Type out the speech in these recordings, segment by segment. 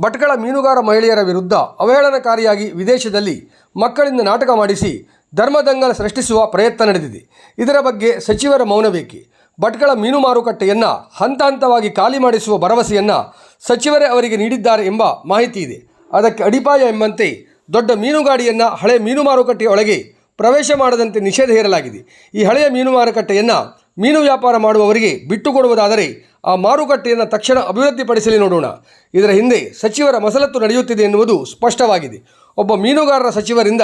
ಭಟ್ಕಳ ಮೀನುಗಾರ ಮಹಿಳೆಯರ ವಿರುದ್ಧ ಅವಹೇಳನಕಾರಿಯಾಗಿ ವಿದೇಶದಲ್ಲಿ ಮಕ್ಕಳಿಂದ ನಾಟಕ ಮಾಡಿಸಿ ಧರ್ಮದಂಗಲ ಸೃಷ್ಟಿಸುವ ಪ್ರಯತ್ನ ನಡೆದಿದೆ. ಇದರ ಬಗ್ಗೆ ಸಚಿವರ ಮೌನವೇಕೆ? ಭಟ್ಕಳ ಮೀನು ಮಾರುಕಟ್ಟೆಯನ್ನು ಹಂತ ಹಂತವಾಗಿ ಖಾಲಿ ಮಾಡಿಸುವ ಭರವಸೆಯನ್ನು ಸಚಿವರೇ ಅವರಿಗೆ ನೀಡಿದ್ದಾರೆ ಎಂಬ ಮಾಹಿತಿ ಇದೆ. ಅದಕ್ಕೆ ಅಡಿಪಾಯ ಎಂಬಂತೆ ದೊಡ್ಡ ಮೀನುಗಾಡಿಯನ್ನು ಹಳೆ ಮೀನು ಮಾರುಕಟ್ಟೆಯೊಳಗೆ ಪ್ರವೇಶ ಮಾಡದಂತೆ ನಿಷೇಧ ಹೇರಲಾಗಿದೆ. ಈ ಹಳೆಯ ಮೀನು ಮಾರುಕಟ್ಟೆಯನ್ನು ಮೀನು ವ್ಯಾಪಾರ ಮಾಡುವವರಿಗೆ ಬಿಟ್ಟುಕೊಡುವುದಾದರೆ ಆ ಮಾರುಕಟ್ಟೆಯನ್ನು ತಕ್ಷಣ ಅಭಿವೃದ್ಧಿಪಡಿಸಲಿ ನೋಡೋಣ. ಇದರ ಹಿಂದೆ ಸಚಿವರ ಮಸಲತ್ತು ನಡೆಯುತ್ತಿದೆ ಎನ್ನುವುದು ಸ್ಪಷ್ಟವಾಗಿದೆ. ಒಬ್ಬ ಮೀನುಗಾರರ ಸಚಿವರಿಂದ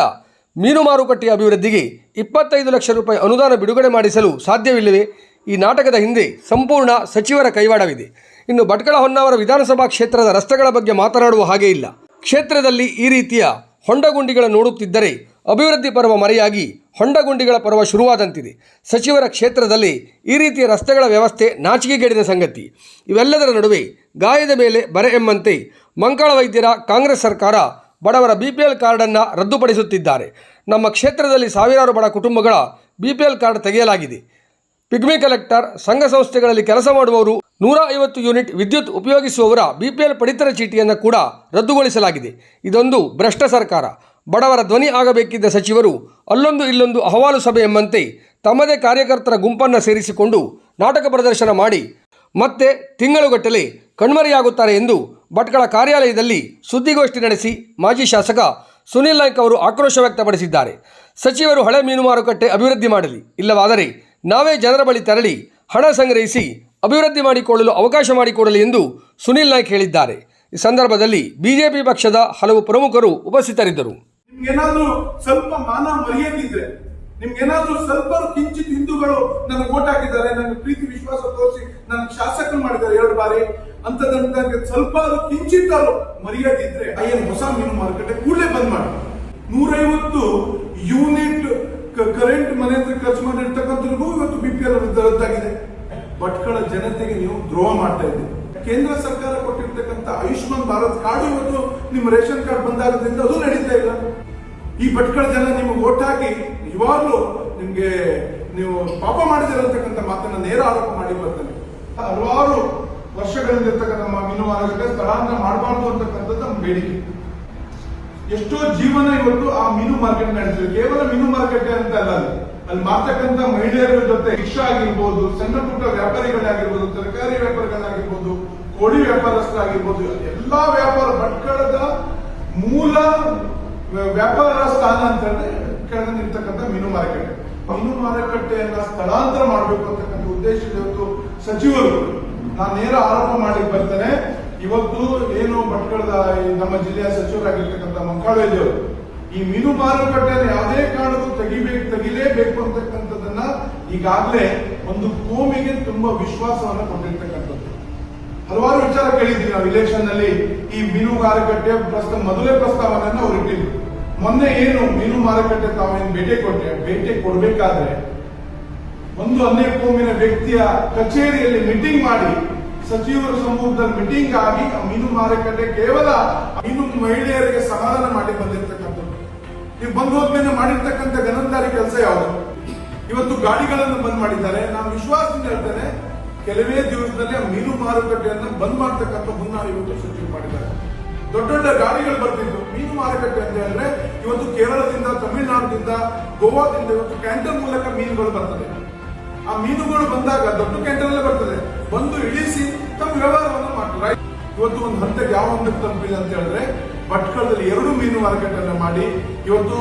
ಮೀನು ಮಾರುಕಟ್ಟೆಯ ಅಭಿವೃದ್ಧಿಗೆ ಇಪ್ಪತ್ತೈದು ಲಕ್ಷ ರೂಪಾಯಿ ಅನುದಾನ ಬಿಡುಗಡೆ ಮಾಡಿಸಲು ಸಾಧ್ಯವಿಲ್ಲವೇ? ಈ ನಾಟಕದ ಹಿಂದೆ ಸಂಪೂರ್ಣ ಸಚಿವರ ಕೈವಾಡವಿದೆ. ಇನ್ನು ಭಟ್ಕಳ ಹೊನ್ನಾವರ ವಿಧಾನಸಭಾ ಕ್ಷೇತ್ರದ ರಸ್ತೆಗಳ ಬಗ್ಗೆ ಮಾತನಾಡುವ ಹಾಗೆ ಇಲ್ಲ. ಕ್ಷೇತ್ರದಲ್ಲಿ ಈ ರೀತಿಯ ಹೊಂಡಗುಂಡಿಗಳನ್ನು ನೋಡುತ್ತಿದ್ದರೆ ಅಭಿವೃದ್ಧಿ ಪರ್ವ ಮರೆಯಾಗಿ ಹೊಂಡಗುಂಡಿಗಳ ಪರ್ವ ಶುರುವಾದಂತಿದೆ. ಸಚಿವರ ಕ್ಷೇತ್ರದಲ್ಲಿ ಈ ರೀತಿಯ ರಸ್ತೆಗಳ ವ್ಯವಸ್ಥೆ ನಾಚಿಕೆಗೇಡಿದ ಸಂಗತಿ. ಇವೆಲ್ಲದರ ನಡುವೆ ಗಾಯದ ಮೇಲೆ ಬರೆ ಎಂಬಂತೆ ಮಂಕಳ ವೈದ್ಯರ ಕಾಂಗ್ರೆಸ್ ಸರ್ಕಾರ ಬಡವರ ಬಿ ಪಿ ಎಲ್ ಕಾರ್ಡನ್ನು ರದ್ದುಪಡಿಸುತ್ತಿದ್ದಾರೆ. ನಮ್ಮ ಕ್ಷೇತ್ರದಲ್ಲಿ ಸಾವಿರಾರು ಬಡ ಕುಟುಂಬಗಳ ಬಿ ಪಿ ಎಲ್ ಕಾರ್ಡ್ ತೆಗೆಯಲಾಗಿದೆ. ಪಿಗ್ಮಿ ಕಲೆಕ್ಟರ್, ಸಂಘ ಸಂಸ್ಥೆಗಳಲ್ಲಿ ಕೆಲಸ ಮಾಡುವವರು ನೂರ ಐವತ್ತು ಯೂನಿಟ್ ವಿದ್ಯುತ್ ಉಪಯೋಗಿಸುವವರ ಬಿಪಿಎಲ್ ಪಡಿತರ ಚೀಟಿಯನ್ನು ಕೂಡ ರದ್ದುಗೊಳಿಸಲಾಗಿದೆ. ಇದೊಂದು ಭ್ರಷ್ಟ ಸರ್ಕಾರ. ಬಡವರ ಧ್ವನಿ ಆಗಬೇಕಿದ್ದ ಸಚಿವರು ಅಲ್ಲೊಂದು ಇಲ್ಲೊಂದು ಅಹವಾಲು ಸಭೆ ಎಂಬಂತೆ ತಮ್ಮದೇ ಕಾರ್ಯಕರ್ತರ ಗುಂಪನ್ನು ಸೇರಿಸಿಕೊಂಡು ನಾಟಕ ಪ್ರದರ್ಶನ ಮಾಡಿ ಮತ್ತೆ ತಿಂಗಳುಗಟ್ಟಲೆ ಕಣ್ಮರೆಯಾಗುತ್ತಾರೆ ಎಂದು ಭಟ್ಕಳ ಕಾರ್ಯಾಲಯದಲ್ಲಿ ಸುದ್ದಿಗೋಷ್ಠಿ ನಡೆಸಿ ಮಾಜಿ ಶಾಸಕ ಸುನಿಲ್ ನಾಯ್ಕ್ ಅವರು ಆಕ್ರೋಶ ವ್ಯಕ್ತಪಡಿಸಿದ್ದಾರೆ. ಸಚಿವರು ಹಳೆ ಮೀನು ಮಾರುಕಟ್ಟೆ ಅಭಿವೃದ್ಧಿ ಮಾಡಲಿ, ಇಲ್ಲವಾದರೆ ನಾವೇ ಜನರ ಬಳಿ ತೆರಳಿ ಹಣ ಸಂಗ್ರಹಿಸಿ ಅಭಿವೃದ್ಧಿ ಮಾಡಿಕೊಳ್ಳಲು ಅವಕಾಶ ಮಾಡಿಕೊಡಲಿ ಎಂದು ಸುನಿಲ್ ನಾಯ್ಕ್ ಹೇಳಿದ್ದಾರೆ. ಈ ಸಂದರ್ಭದಲ್ಲಿ ಬಿಜೆಪಿ ಪಕ್ಷದ ಹಲವು ಪ್ರಮುಖರು ಉಪಸ್ಥಿತರಿದ್ದರು. ನಿಮ್ಗೇನಾದ್ರೂ ಸ್ವಲ್ಪ ಮಾನ ಮರ್ಯಾದಿದ್ರೆ, ನಿಮ್ಗೇನಾದ್ರೂ ಸ್ವಲ್ಪ ಕಿಂಚಿತ್ ಹಿಂದೂಗಳು ನನಗೆ ಓಟ್ ಹಾಕಿದ್ದಾರೆ ನನ್ನ ಪ್ರೀತಿ, ವಿಶ್ವಾಸ ತೋರಿಸಿ ನನ್ನ ಶಾಸಕರು ಮಾಡಿದ್ದಾರೆ ಎರಡು ಬಾರಿ ಅಂತದಂತ ಸ್ವಲ್ಪ ಕಿಂಚಿತ್ ಅವರು ಇದ್ರೆ ಎನ್ ಹೊಸ ಮೀನು ಮಾರುಕಟ್ಟೆ ಕೂಡಲೇ ಬಂದ್ ಮಾಡಿ. ನೂರೈವತ್ತು ಯೂನಿಟ್ ಕರೆಂಟ್ ಮನೆ ಹತ್ರ ಖರ್ಚು ಮಾಡಿರ್ತಕ್ಕಂಥವ್ರಿಗೂ ಇವತ್ತು ಬಿ ಪಿ ಎಲ್ ರದ್ದಾಗಿದೆ. ಭಟ್ಕಳ ಜನತೆಗೆ ನೀವು ದ್ರೋಹ ಮಾಡ್ತಾ ಇದ್ದೀರಿ. ಕೇಂದ್ರ ಸರ್ಕಾರ ಕೊಟ್ಟಿರ್ತಕ್ಕಂಥ ಆಯುಷ್ಮಾನ್ ಭಾರತ್ ಕಾರ್ಡ್ ಇವತ್ತು ನಿಮ್ಮ ರೇಷನ್ ಕಾರ್ಡ್ ಬಂದಾಗದ್ರಿಂದ ಅದು ನಡೀತಾ ಇಲ್ಲ. ಈ ಭಟ್ಕಳ ಜನ ನಿಮಗೆ ಒಟ್ಟಾಗಿ ಹಾಕಿ ಇವಾಗಲೂ ನಿಮ್ಗೆ ನೀವು ಪಾಪ ಮಾಡಿದಿರತಕ್ಕಂಥ ಮಾತನ್ನ ನೇರ ಆರೋಪ ಮಾಡಿ ಬರ್ತಾನೆ ಹಲವಾರು ವರ್ಷಗಳಿಂದ ಇರ್ತಕ್ಕಂಥ ನಮ್ಮ ಆರೋಗ್ಯಕ್ಕೆ ಸ್ಥಳಾಂತರ ಮಾಡಬಾರ್ದು ಅಂತಕ್ಕಂಥದ್ದು ನಮ್ಮ ಬೇಡಿಕೆ. ಎಷ್ಟೋ ಜೀವನ ಇವತ್ತು ಆ ಮೀನು ಮಾರ್ಕೆಟ್ ನಡೆಸಿದ್ರು ಕೇವಲ ಮೀನು ಮಾರ್ಕೆಟ್ ಅಂತ ಅಲ್ಲ. ಅಲ್ಲಿ ಮಾರ್ತಕ್ಕಂಥ ಮಹಿಳೆಯರ ಜೊತೆ ರಿಕ್ಷಾ ಆಗಿರ್ಬೋದು, ಸಣ್ಣ ಪುಟ್ಟ ವ್ಯಾಪಾರಿಗಳಾಗಿರ್ಬೋದು, ತರಕಾರಿ ವ್ಯಾಪಾರಿಗಳಾಗಿರ್ಬೋದು, ಕೋಳಿ ವ್ಯಾಪಾರಸ್ಥರಾಗಿರ್ಬೋದು, ಎಲ್ಲಾ ವ್ಯಾಪಾರ ಭಟ್ಕಳದ ಮೂಲ ವ್ಯಾಪಾರ ಸ್ಥಾನ ಅಂತಂದ್ರೆ ಕೆಳಗಿರ್ತಕ್ಕಂಥ ಮೀನು ಮಾರುಕಟ್ಟೆ. ಮೀನು ಮಾರುಕಟ್ಟೆಯನ್ನ ಸ್ಥಳಾಂತರ ಮಾಡಬೇಕು ಅಂತಕ್ಕಂಥ ಉದ್ದೇಶ ಇವತ್ತು ಸಚಿವರು ನಾನು ನೇರ ಆರೋಪ ಮಾಡ್ಲಿಕ್ಕೆ ಬರ್ತೇನೆ. ಇವತ್ತು ಏನು ಭಟ್ಕಳದ ನಮ್ಮ ಜಿಲ್ಲೆಯ ಸಚಿವರಾಗಿರ್ತಕ್ಕಂಥ ಮಂಕಾಳೇಜಿ ಈ ಮೀನು ಮಾರುಕಟ್ಟೆಯನ್ನು ಯಾವುದೇ ಕಾರಣಕ್ಕೂ ತೆಗಿಬೇಕು ತೆಗಿಲೇಬೇಕು ಅಂತಕ್ಕಂಥದ್ದನ್ನ ಈಗಾಗಲೇ ಒಂದು ಕೋಮಿಗೆ ತುಂಬಾ ವಿಶ್ವಾಸವನ್ನು ಕೊಟ್ಟಿರ್ತಕ್ಕಂಥದ್ದು. ಹಲವಾರು ವಿಚಾರ ಕೇಳಿದ್ವಿ ನಾವು ಇಲೆಕ್ಷನ್ನಲ್ಲಿ ಈ ಮೀನು ಮಾರುಕಟ್ಟೆ ಪ್ರಸ್ತಾವ ಮೊದಲೇ ಪ್ರಸ್ತಾವನೆಯನ್ನು ಅವ್ರು ಇಟ್ಟಿದ್ರು. ಮೊನ್ನೆ ಏನು ಮೀನು ಮಾರುಕಟ್ಟೆ ತಾವೇನು ಭೇಟಿ ಕೊಟ್ಟೆ ಭೇಟಿ ಕೊಡಬೇಕಾದ್ರೆ ಒಂದು ಕೋಮಿನ ವ್ಯಕ್ತಿಯ ಕಚೇರಿಯಲ್ಲಿ ಮೀಟಿಂಗ್ ಮಾಡಿ, ಸಚಿವರ ಸಂಪುಟದ ಮೀಟಿಂಗ್ ಆಗಿ ಮೀನು ಮಾರುಕಟ್ಟೆ ಕೇವಲ ಮೀನು ಮಹಿಳೆಯರಿಗೆ ಸಮಾಧಾನ ಮಾಡಿ ಬಂದಿರತಕ್ಕಂಥದ್ದು. ನೀವು ಬಂದು ಹೋದ್ಮೇಲೆ ಮಾಡಿರ್ತಕ್ಕಂಥ ಗನಂದಾರಿ ಕೆಲಸ ಯಾವುದು? ಇವತ್ತು ಗಾಡಿಗಳನ್ನು ಬಂದ್ ಮಾಡಿದ್ದಾರೆ. ನಾನು ವಿಶ್ವಾಸದಿಂದ ಹೇಳ್ತೇನೆ, ಕೆಲವೇ ದಿವಸದಲ್ಲಿ ಮೀನು ಮಾರುಕಟ್ಟೆಯನ್ನು ಬಂದ್ ಮಾಡ್ತಕ್ಕಂಥ ಮುನ್ನ ಇವತ್ತು ಸಚಿವರು ಮಾಡಿದ್ದಾರೆ. ದೊಡ್ಡ ದೊಡ್ಡ ಗಾಡಿಗಳು ಬರ್ತಿದ್ವು. ಮೀನು ಮಾರುಕಟ್ಟೆ ಅಂತ ಹೇಳಿದ್ರೆ, ಇವತ್ತು ಕೇರಳದಿಂದ, ತಮಿಳುನಾಡಿನಿಂದ, ಗೋವಾದಿಂದ ಇವತ್ತು ಕ್ಯಾಂಟರ್ ಮೂಲಕ ಮೀನುಗಳು ಬರ್ತದೆ. ಆ ಮೀನುಗಳು ಬಂದಾಗ ದೊಡ್ಡ ಕ್ಯಾಂಟರ್ ಅಲ್ಲೇ ಬರ್ತದೆ. ಬಂದು ಇಳಿಸಿ ತಮ್ಮ ವ್ಯವಹಾರವನ್ನು ಮಾಡ್ತಾರೆ. ಇವತ್ತು ಒಂದು ಹಂತಕ್ಕೆ ಯಾವ ಹಂತಕ್ಕೆ ತಲುಪಿದೆ ಅಂತ ಹೇಳಿದ್ರೆ, ಭಟ್ಕಳದಲ್ಲಿ ಎರಡು ಮೀನು ಮಾರುಕಟ್ಟೆಯನ್ನು ಮಾಡಿ, ಇವತ್ತು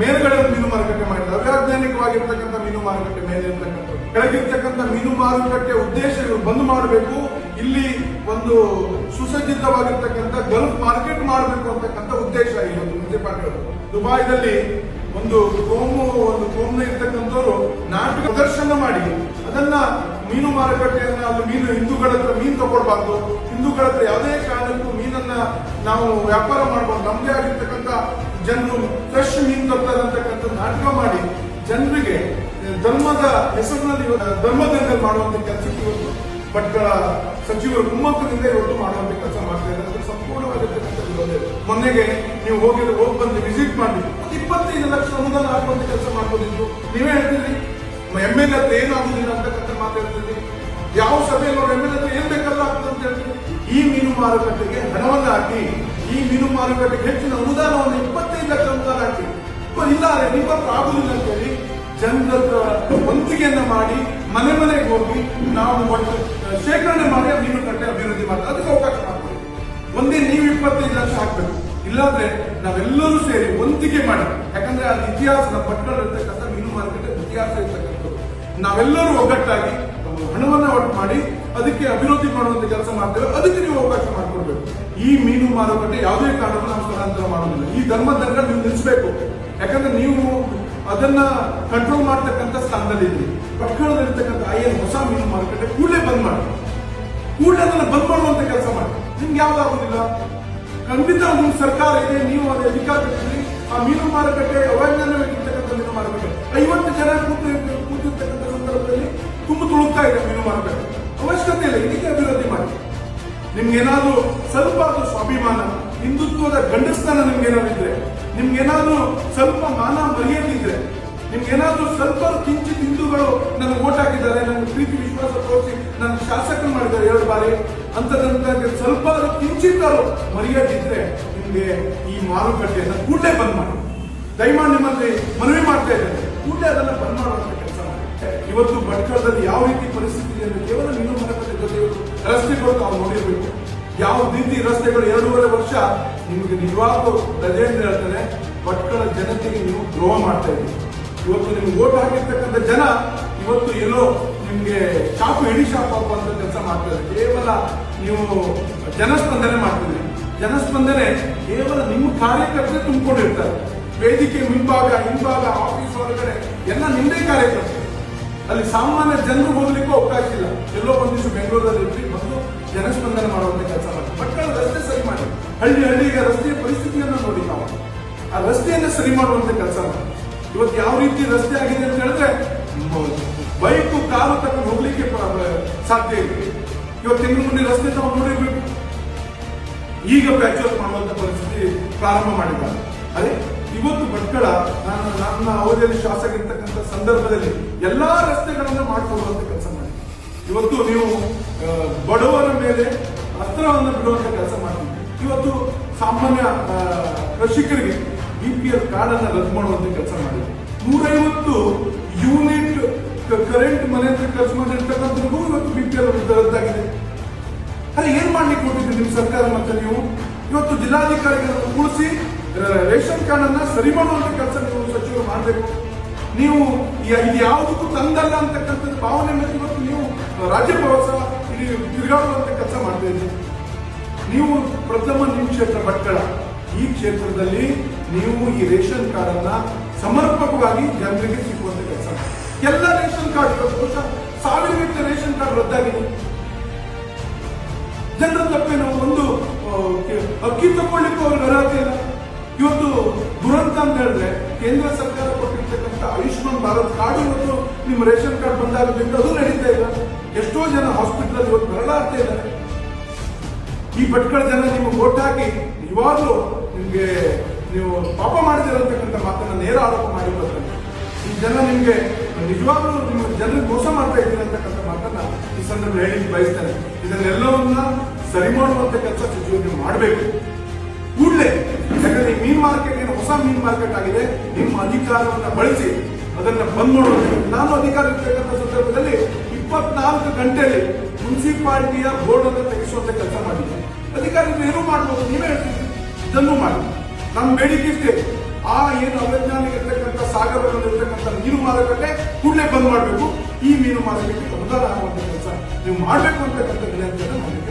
ಮೇಲ್ಗಡೆ ಮೀನು ಮಾರುಕಟ್ಟೆ ಮಾಡಿದ್ದಾರೆ. ಅವೈಜ್ಞಾನಿಕವಾಗಿರ್ತಕ್ಕಂಥ ಮೀನು ಮಾರುಕಟ್ಟೆ ಮೇಲೆ ಇರ್ತಕ್ಕಂಥ ಕೆಳಗಿರ್ತಕ್ಕಂಥ ಮೀನು ಮಾರುಕಟ್ಟೆ ಉದ್ದೇಶ ಬಂದ್ ಮಾಡಬೇಕು. ಇಲ್ಲಿ ಒಂದು ಸುಸಜ್ಜಿತವಾಗಿರ್ತಕ್ಕಂಥ ಗಲ್ಫ್ ಮಾರ್ಕೆಟ್ ಮಾಡಬೇಕು ಅಂತಕ್ಕಂಥ ಉದ್ದೇಶ ಇವತ್ತು ಮುನ್ಸಿಪಾಲಿಟಿ ದುಬಾಯಿದಲ್ಲಿ ಒಂದು ಕೋಮು, ಒಂದು ಕೋಮ್ನ ಇರ್ತಕ್ಕಂಥವ್ರು ನಾಟಕ ಪ್ರದರ್ಶನ ಮಾಡಿ, ಅದನ್ನ ಮೀನು ಮಾರುಕಟ್ಟೆಯನ್ನ ಅಲ್ಲಿ ಮೀನು ಹಿಂದೂಗಳ ಹತ್ರ ಮೀನು ತಗೊಳ್ಬಾರ್ದು. ಹಿಂದೂಗಳ ಹತ್ರ ಯಾವುದೇ ಕಾರಣಕ್ಕೂ ಮೀನನ್ನ ನಾವು ವ್ಯಾಪಾರ ಮಾಡಬಾರ್ದು. ನಮ್ದೇ ಆಗಿರ್ತಕ್ಕಂಥ ಜನರು ಫ್ರೆಶ್ ಮೀನು ತರ್ತಾರೆ ಅಂತಕ್ಕಂಥ ನಾಟಕ ಮಾಡಿ, ಜನರಿಗೆ ಧರ್ಮದ ಹೆಸರಿನಲ್ಲಿ ಧರ್ಮದಿಂದ ಮಾಡುವಂತ ಕೆಲಸಕ್ಕೆ ಇವತ್ತು ಭಟ್ಕಳ ಸಚಿವರ ಕುಮ್ಮಕ್ಕದಿಂದ ಇವತ್ತು ಮಾಡುವಂತ ಕೆಲಸ ಮಾಡ್ತಾ ಇದ್ದಾರೆ. ಸಂಪೂರ್ಣವಾಗಿರ್ತಕ್ಕಂಥ ಮೊನ್ನೆಗೆ ನೀವು ಹೋಗಿದ್ರೆ ಹೋಗಿ ಬಂದು ವಿಸಿಟ್ ಮಾಡಿ ಇಪ್ಪತ್ತೈದು ಲಕ್ಷ ಅನುದಾನ ಹಾಕುವಂತ ಕೆಲಸ ಮಾಡ್ಬೋದಿತ್ತು. ನೀವೇ ಹೇಳ್ತೀರಿ ಎಂ ಎಲ್ ಹತ್ರ ಏನಾಗುದಿಲ್ಲ ಅಂತಕ್ಕಂಥ ಮಾತಾಡ್ತಿದ್ರಿ. ಯಾವ ಸಭೆಯಲ್ಲಿ ಅವ್ರ ಎಂ ಎಲ್ ಹತ್ರ ಏನ್ ಬೇಕಲ್ಲ ಆಗ್ತದೆ ಅಂತ ಹೇಳ್ತೀವಿ ಈ ಮೀನು ಮಾರುಕಟ್ಟೆಗೆ ಹಣವನ್ನು ಹಾಕಿ, ಈ ಮೀನು ಮಾರುಕಟ್ಟೆಗೆ ಹೆಚ್ಚಿನ ಅನುದಾನವನ್ನು ಇಪ್ಪತ್ತೈದು ಲಕ್ಷ ಅನುದಾನ ಹಾಕಿ. ಇಲ್ಲ ಹತ್ರ ಆಗುದಿಲ್ಲ ಅಂತೇಳಿ ಜನರ ಹೊಂದಿಗೆಯನ್ನು ಮಾಡಿ ಮನೆ ಮನೆಗೆ ಹೋಗಿ ನಾವು ಒಟ್ಟು ಶೇಖರಣೆ ಮಾಡಿ ಮೀನು ಕಟ್ಟೆ ಅಭಿವೃದ್ಧಿ ಮಾಡ್ತಾರೆ. ಅದಕ್ಕೆ ಅವಕಾಶ ಮಾಡ್ತೀವಿ ಒಂದೇ ನೀವು ಇಪ್ಪತ್ತೈದು ಲಕ್ಷ ಹಾಕ್ಬೇಕು. ಇಲ್ಲಾಂದ್ರೆ ನಾವೆಲ್ಲರೂ ಸೇರಿ ವಂತಿಗೆ ಮಾಡಿ. ಯಾಕಂದ್ರೆ ಅದು ಇತಿಹಾಸದ ಪಟ್ಟಣ ಇರ್ತಕ್ಕಂಥ ಮೀನು ಮಾರುಕಟ್ಟೆ ಇತಿಹಾಸ ಇರ್ತಕ್ಕಂಥದ್ದು. ನಾವೆಲ್ಲರೂ ಒಗ್ಗಟ್ಟಾಗಿ ಹಣವನ್ನ ಒಟ್ಟು ಮಾಡಿ ಅದಕ್ಕೆ ಅಭಿವೃದ್ಧಿ ಮಾಡುವಂತ ಕೆಲಸ ಮಾಡ್ತೇವೆ. ಅದಕ್ಕೆ ನೀವು ಅವಕಾಶ ಮಾಡಿಕೊಡ್ಬೇಕು. ಈ ಮೀನು ಮಾರುಕಟ್ಟೆ ಯಾವುದೇ ಕಾರಣಕ್ಕೂ ನಾವು ಸ್ಥಳಾಂತರ ಮಾಡೋದಿಲ್ಲ ಈ ಧರ್ಮದಂಡ ನೀವು ನಿಲ್ಲಿಸಬೇಕು. ಯಾಕಂದ್ರೆ ನೀವು ಅದನ್ನ ಕಂಟ್ರೋಲ್ ಮಾಡ್ತಕ್ಕಂಥ ಸ್ಥಾನದಲ್ಲಿದ್ದೀರಿ ಪಟ್ಟಣದಲ್ಲಿರ್ತಕ್ಕಂಥ ಎನ್ ಹೊಸ ಮೀನು ಮಾರುಕಟ್ಟೆ ಕೂಡಲೇ ಬಂದ್ ಮಾಡಿ. ಕೂಡಲೇ ಅದನ್ನ ಬಂದ್ ಮಾಡುವಂತ ಕೆಲಸ ಮಾಡಿ. ನಿಮ್ಗೆ ಯಾವ್ದಾಗುದಿಲ್ಲ ಖಂಡಿತ ಒಂದು ಸರ್ಕಾರ ಇದೆ, ನೀವು ಅದೇ ಅಧಿಕಾರದಲ್ಲಿ ಆ ಮೀನು ಮಾರುಕಟ್ಟೆ ಅವೈಜ್ಞಾನಿಕವಾಗಿರ್ತಕ್ಕಂಥ ಮೀನು ಮಾರುಕಟ್ಟೆ. ಐವತ್ತು ಜನ ಕೂತು ಕೂತಿರ್ತಕ್ಕಂಥ ಸಂದರ್ಭದಲ್ಲಿ ತುಂಬಾ ತುಳುಕ್ತಾ ಇದೆ ಮೀನು ಮಾರುಕಟ್ಟೆ. ಅವಶ್ಯಕತೆ ಇಲ್ಲ, ಇದಕ್ಕೆ ಅಭಿವೃದ್ಧಿ ಮಾಡಿ. ನಿಮ್ಗೇನಾದ್ರೂ ಸ್ವಲ್ಪ ಸ್ವಾಭಿಮಾನ, ಹಿಂದುತ್ವದ ಗಂಡಸ್ಥಾನ ನಿಮ್ಗೇನಾದ್ರು ಇದ್ರೆ ನಿಮ್ಗೇನಾದ್ರೂ ಸ್ವಲ್ಪ ಮಾನ ಮರ್ಯಾದೆ ಇದ್ರೆ ನಿಮ್ಗೇನಾದ್ರೂ ಸ್ವಲ್ಪ ಕಿಂಚಿತ್ ಹಿಂದೂಗಳು ನನಗೆ ಓಟ್ ಹಾಕಿದ್ದಾರೆ, ನನ್ನ ಪ್ರೀತಿ, ವಿಶ್ವಾಸ ತೋರಿಸಿ ನನ್ನ ಶಾಸಕರು ಮಾಡಿದ್ದಾರೆ ಎರಡು ಬಾರಿ ಅಂತದಂತ ಸ್ವಲ್ಪ ಕಿಂಚಿತ್ತರು ಇದ್ರೆ ನಿಮ್ಗೆ ಈ ಮಾರುಕಟ್ಟೆಯನ್ನು ಕೂಡಲೇ ಬಂದ್ ಮಾಡಿ. ದಯಮಾಡಿ ನಿಮ್ಮಲ್ಲಿ ಮನವಿ ಮಾಡ್ತಾ ಇದ್ದೇನೆ. ಕೂಡಲೇ ಅದನ್ನ ಬಂದ್ ಮಾಡುವಂತ ಕೆಲಸ ಮಾಡಿ. ಇವತ್ತು ಭಟ್ಕಳದಲ್ಲಿ ಯಾವ ರೀತಿ ಪರಿಸ್ಥಿತಿ ಇದೆ ಅಂದ್ರೆ ಕೇವಲ ನಿಮ್ಮ ಮಾರುಕಟ್ಟೆ ಜೊತೆ ರಸ್ತೆಗಳು ನಾವು ನೋಡಿರ್ಬೇಕು. ಯಾವ ರೀತಿ ರಸ್ತೆಗಳು ಎರಡೂವರೆ ವರ್ಷ ನಿಮಗೆ ನಿಜವಾಗ್ಲೂ ರಜೆಯಿಂದ ಹೇಳ್ತಾರೆ ಭಟ್ಕಳ ಜನತೆಗೆ ನೀವು ದ್ರೋಹ ಮಾಡ್ತಾ ಇದ್ದೀರಿ. ಇವತ್ತು ನಿಮ್ಗೆ ಓಟ್ ಹಾಕಿರ್ತಕ್ಕಂಥ ಜನ ಇವತ್ತು ಎಲ್ಲೋ ನಿಮ್ಗೆ ಶಾಪ್ ಹಿಡಿ ಶಾಪ್ ಹಾಕುವಂತ ಕೆಲಸ ಮಾಡ್ತಾರೆ ಕೇವಲ ನೀವು ಜನಸ್ಪಂದನೆ ಮಾಡ್ತಿದ್ರಿ ಜನಸ್ಪಂದನೆ ಕೇವಲ ನಿಮ್ಮ ಕಾರ್ಯಕರ್ತರೆ ತುಂಬಿಕೊಂಡಿರ್ತಾರೆ. ವೇದಿಕೆ ಮುಂಭಾಗ, ಹಿಂಭಾಗ, ಆಫೀಸ್ ಹೊರಗಡೆ ಎಲ್ಲ ನಿಮ್ಮದೇ ಕಾರ್ಯಕರ್ತರು. ಅಲ್ಲಿ ಸಾಮಾನ್ಯ ಜನರು ಹೋಗ್ಲಿಕ್ಕೂ ಅವಕಾಶ ಇಲ್ಲ. ಎಲ್ಲೋ ಒಂದಿಷ್ಟು ಬೆಂಗಳೂರಲ್ಲಿ ಮತ್ತು ಜನಸ್ಪಂದನೆ ಮಾಡುವಂತ ಕೆಲಸ ಮಾಡಿ ಹಳ್ಳಿ ಹಳ್ಳಿಗೆ ರಸ್ತೆಯ ಪರಿಸ್ಥಿತಿಯನ್ನು ನೋಡಿ ನಾವು. ಆ ರಸ್ತೆಯನ್ನ ಸರಿ ಮಾಡುವಂತ ಕೆಲಸ ಮಾಡಿ. ಇವತ್ತು ಯಾವ ರೀತಿ ರಸ್ತೆ ಆಗಿದೆ ಅಂತ ಹೇಳಿದ್ರೆ, ಬೈಕು, ಕಾರು ತಗೊಂಡು ಹೋಗ್ಲಿಕ್ಕೆ ಸಾಧ್ಯ ಇದೆ ಇವತ್ತು ತಿಂಗಳ ಮುಂದೆ ರಸ್ತೆ ತಗೊಂಡು ನೋಡಿರ್ಬೇಕು ಈಗ ಪ್ಯಾಚ್ ಮಾಡುವಂತ ಪರಿಸ್ಥಿತಿ ಪ್ರಾರಂಭ ಮಾಡಿದ್ದಾರೆ. ಅದೇ ಇವತ್ತು ಭಟ್ಕಳ, ನಾನು ನನ್ನ ಅವಧಿಯಲ್ಲಿ ಶಾಸಕ ಇರ್ತಕ್ಕಂಥ ಸಂದರ್ಭದಲ್ಲಿ ಎಲ್ಲಾ ರಸ್ತೆಗಳನ್ನ ಮಾಡಿಕೊಡುವಂತ ಕೆಲಸ ಮಾಡಿ ಇವತ್ತು ನೀವು ಬಡವರ ಮೇಲೆ ಅಸ್ತ್ರವನ್ನು ಬಿಡುವಂತ ಕೆಲಸ ಮಾಡ್ತೀವಿ ಇವತ್ತು ಸಾಮಾನ್ಯ ಕೃಷಿಕರಿಗೆ ಬಿ ಪಿ ಎಲ್ ಕಾರ್ಡ್ ಅನ್ನ ರದ್ದು ಮಾಡುವಂತ ಕೆಲಸ ಮಾಡಿದೆ ನೂರೈವತ್ತು ಯೂನಿಟ್ ಕರೆಂಟ್ ಮನೆ ಹತ್ರ ಖರ್ಚು ಮಾಡಿರ್ತಕ್ಕಂಥದ್ದು ಇವತ್ತು ಬಿ ಪಿ ಎಲ್ ರದ್ದಾಗಿದೆ. ಅದೇ ಏನ್ ಮಾಡ್ಲಿಕ್ಕೆ ಕೊಟ್ಟಿದ್ರಿ ನಿಮ್ ಸರ್ಕಾರ ಮತ್ತೆ ನೀವು? ಇವತ್ತು ಜಿಲ್ಲಾಧಿಕಾರಿಗಳನ್ನು ಕೂಡಿಸಿ ರೇಷನ್ ಕಾರ್ಡ್ ಅನ್ನ ಸರಿ ಮಾಡುವಂತ ಕೆಲಸ ನೀವು ಸಚಿವರು ಮಾಡಬೇಕು. ನೀವು ಇದು ಯಾವುದಕ್ಕೂ ತಂದಲ್ಲ ಅಂತಕ್ಕಂಥದ್ದು ಭಾವನೆ ಇವತ್ತು ನೀವು ರಾಜ್ಯ ಪ್ರವಾಸ ಇಲ್ಲಿ ತಿರುಗಾಡುವಂತ ಕೆಲಸ ಮಾಡ್ತಾ ಇದ್ದೀರಿ. ನೀವು ಪ್ರಥಮ ನಿಮ್ಮ ಕ್ಷೇತ್ರ ಭಟ್ಕಳ. ಈ ಕ್ಷೇತ್ರದಲ್ಲಿ ನೀವು ಈ ರೇಷನ್ ಕಾರ್ಡ್ ಅನ್ನ ಸಮರ್ಪಕವಾಗಿ ಜನರಿಗೆ ಸಿಗುವಂತ ಕೆಲಸ. ಎಲ್ಲ ರೇಷನ್ ಕಾರ್ಡ್ ಬಹುಶಃ ಸಾವಿರ ಗಟ್ಟಲೆ ರೇಷನ್ ಕಾರ್ಡ್ ರದ್ದಾಗಿದೆ. ಜನರ ತಪ್ಪೇನು ಒಂದು ಅಕ್ಕಿ ತಗೊಳ್ಳಿಕ್ಕೂ ಅವ್ರಿಗೆ ಅರ್ಹತೆ ಇಲ್ಲ. ಇವತ್ತು ದುರಂತ ಅಂತ ಹೇಳಿದ್ರೆ ಕೇಂದ್ರ ಸರ್ಕಾರ ಕೊಟ್ಟಿರ್ತಕ್ಕಂಥ ಆಯುಷ್ಮಾನ್ ಭಾರತ್ ಕಾರ್ಡ್ ಇವತ್ತು ನಿಮ್ಮ ರೇಷನ್ ಕಾರ್ಡ್ ಬಂದಾಗೋದ್ರಿಂದ ಅದು ನಡೀತಾ ಇಲ್ಲ. ಎಷ್ಟೋ ಜನ ಹಾಸ್ಪಿಟಲ್ ಇವತ್ತು ಬರಲಾಗ್ತಾ ಇದ್ದಾರೆ. ಈ ಭಟ್ಕಳ ಜನ ನಿಮಗೆ ಓಟ್ ಹಾಕಿ ನಿಜವಾಗ್ಲೂ ನಿಮ್ಗೆ ನೀವು ಪಾಪ ಮಾಡಿದಿರತಕ್ಕಂಥ ಮಾತನ್ನ ನೇರ ಆರೋಪ ಮಾಡಿ ಬರ್ತಾರೆ ಈ ಜನ ನಿಮ್ಗೆ ನಿಜವಾಗ್ಲೂ ನಿಮ್ಮ ಜನರಿಗೆ ಮೋಸ ಮಾಡ್ತಾ ಇದ್ದೀರಿ ಅಂತಕ್ಕಂಥ ಮಾತನ್ನ ಈ ಸಂದರ್ಭ ಹೇಳಿ ಬಯಸ್ತಾರೆ ಇದನ್ನೆಲ್ಲವನ್ನ ಸರಿ ಮಾಡುವಂತ ಕೆಲಸ ಸಚಿವರು ಮಾಡಬೇಕು. ಕೂಡಲೇ, ಯಾಕಂದ್ರೆ ಈ ಮೀನ್ ಮಾರ್ಕೆಟ್ ಏನು ಹೊಸ ಮೀನ್ ಮಾರ್ಕೆಟ್ ಆಗಿದೆ, ನಿಮ್ಮ ಅಧಿಕಾರವನ್ನ ಬಳಸಿ ಅದನ್ನ ಬಂದ್ ಮಾಡುವಂತ ನಾನು ಅಧಿಕಾರ ಇರ್ತಕ್ಕಂಥ ಸಂದರ್ಭದಲ್ಲಿ ಇಪ್ಪತ್ನಾಲ್ಕು ಗಂಟೆಯಲ್ಲಿ ಮುನ್ಸಿಪಾಲಿಟಿಯ ಬೋರ್ಡ್ ಅನ್ನು ತೆಗೆಸುವಂತ ಕೆಲಸ ಮಾಡಿದ್ದೆ. ಅಧಿಕಾರಿಗಳು ಏನು ಮಾಡಬಹುದು ನೀವೇ ಹೇಳ್ತೀವಿ ಇದನ್ನು ಮಾಡಿ. ನಮ್ಮ ಬೇಡಿಕೆ ಇಷ್ಟೇ. ಆ ಏನು ಅವೈಜ್ಞಾನಿಕ ಇರ್ತಕ್ಕಂಥ ಸಾಗರದಲ್ಲಿರ್ತಕ್ಕಂಥ ಮೀನು ಮಾರುಕಟ್ಟೆ ಕೂಡಲೇ ಬಂದ್ ಮಾಡಬೇಕು. ಈ ಮೀನು ಮಾರುಕಟ್ಟೆಗೆ ಅನುದಾನ ಆಗುವಂತ ಕೆಲಸ ನೀವು ಮಾಡಬೇಕು ಅಂತಕ್ಕಂಥ ವಿನಂತಿಯನ್ನು ಮಾಡಲಿಕ್ಕೆ